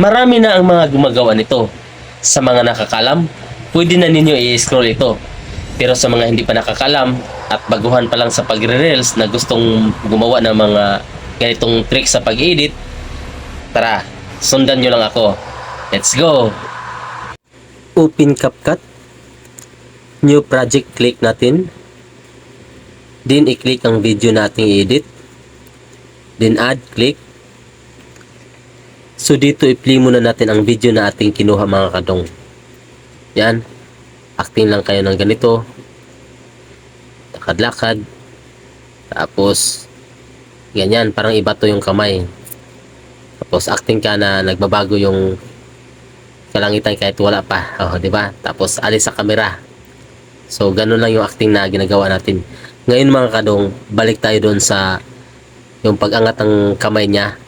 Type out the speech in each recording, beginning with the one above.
Marami na ang mga gumagawa nito. Sa mga nakakalam, pwede na ninyo i-scroll ito. Pero sa mga hindi pa nakakalam at baguhan pa lang sa pagre-reels na gustong gumawa ng mga ganitong tricks sa pag-edit, tara, sundan nyo lang ako. Let's go! Open CapCut. New project, click natin. Then, i-click ang video nating i-edit. Then, add, click. So, dito, i-play muna natin ang video na ating kinuha mga kadong. Yan. Acting lang kayo ng ganito. Lakad-lakad. Tapos, ganyan. Parang iba to yung kamay. Tapos, acting ka na nagbabago yung kalangitan kahit wala pa. Oh, 'di ba? Tapos alis sa kamera. So, ganun lang yung acting na ginagawa natin. Ngayon mga kadong, balik tayo doon sa yung pag-angat ng kamay niya.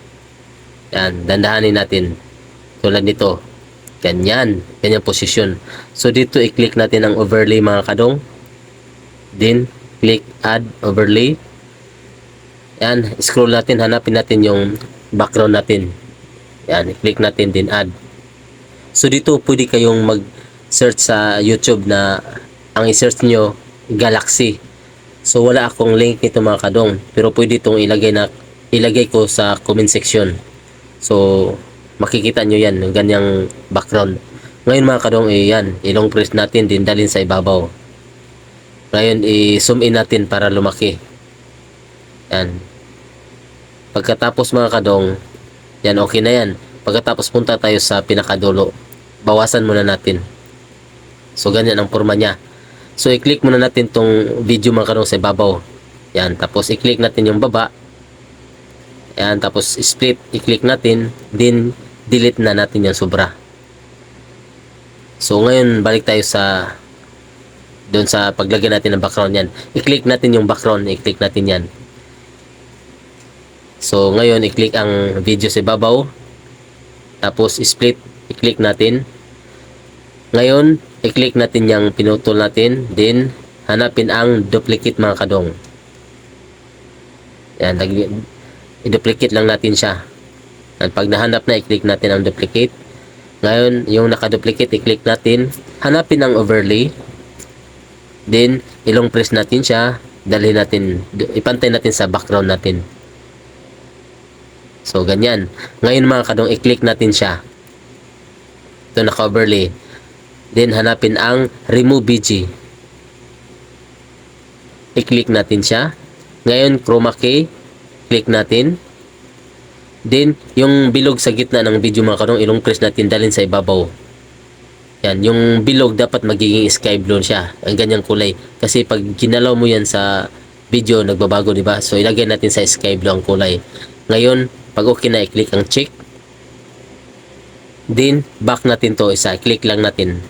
Yan, dandahanin natin. Tulad nito. Ganyan. Ganyan posisyon. So, dito i-click natin ang overlay mga kadong. Then, click add overlay. Yan, scroll natin, hanapin natin yung background natin. Yan, i-click natin din add. So dito pwede kayong mag-search sa YouTube na ang i-search nyo Galaxy. So wala akong link nito mga kadong pero pwede itong ilagay na ilagay ko sa comment section. So makikita nyo yan ng ganyang background. Ngayon mga kadong eh, yan, ilong press natin din dalhin sa ibabaw. Ngayon i-zoom in natin para lumaki. Yan. Pagkatapos mga kadong, yan okay na yan. Pagkatapos punta tayo sa pinakadulo, bawasan muna natin. So ganyan ang forma niya. So i-click muna natin tong video mga kanong sa ibabaw. Yan, tapos i-click natin yung baba. Yan, tapos split, i-click natin, then delete na natin yung sobra. So ngayon balik tayo sa doon sa paglagay natin ng background yan. I-click natin yung background, i-click natin yan. So ngayon i-click ang video sa ibabaw, tapos split, i-click natin. Ngayon, i-click natin yung pinutol natin. Then, hanapin ang duplicate mga kadong. Yan, lagi- i-duplicate lang natin siya. At pag nahanap na, i-click natin ang duplicate. Ngayon, yung nakaduplicate, i-click natin. Hanapin ang overlay. Then, ilong press natin siya. Dalhin natin, ipantay natin sa background natin. So, ganyan. Ngayon mga kadong, i-click natin siya. Ito naka-overlay. Then, hanapin ang Remove BG. I-click natin siya. Ngayon, chroma key. Click natin. Then, yung bilog sa gitna ng video mga kadong, ilong press natin dalhin sa ibabaw. Yan, yung bilog dapat magiging sky blue siya. Ang ganyang kulay. Kasi pag ginalaw mo yan sa video, nagbabago, di ba? So, ilagay natin sa sky blue ang kulay. Ngayon, pag okay na, i-click ang check. Then, back natin to isa. I-click lang natin.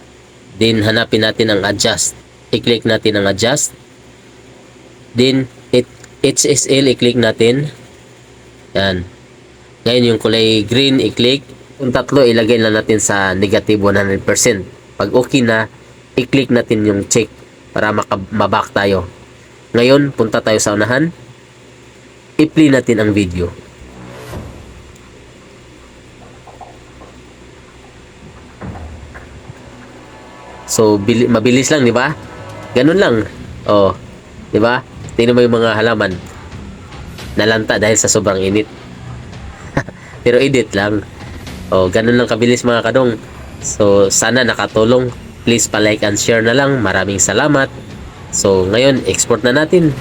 Then, hanapin natin ang adjust. I-click natin ang adjust. Then, HSL, i-click natin. Yan. Ngayon, yung kulay green, i-click. Kung tatlo, ilagay na natin sa negative 100%. Pag okay na, i-click natin yung check para maback tayo. Ngayon, punta tayo sa unahan. I-play natin ang video. So, bili- mabilis lang, di ba? Ganun lang. Oh, di ba? Tingnan mo yung mga halaman. Nalanta dahil sa sobrang init. Pero edit lang. Oh, ganun lang kabilis mga kadong. So, sana nakatulong. Please pa-like and share na lang. Maraming salamat. So, ngayon, export na natin.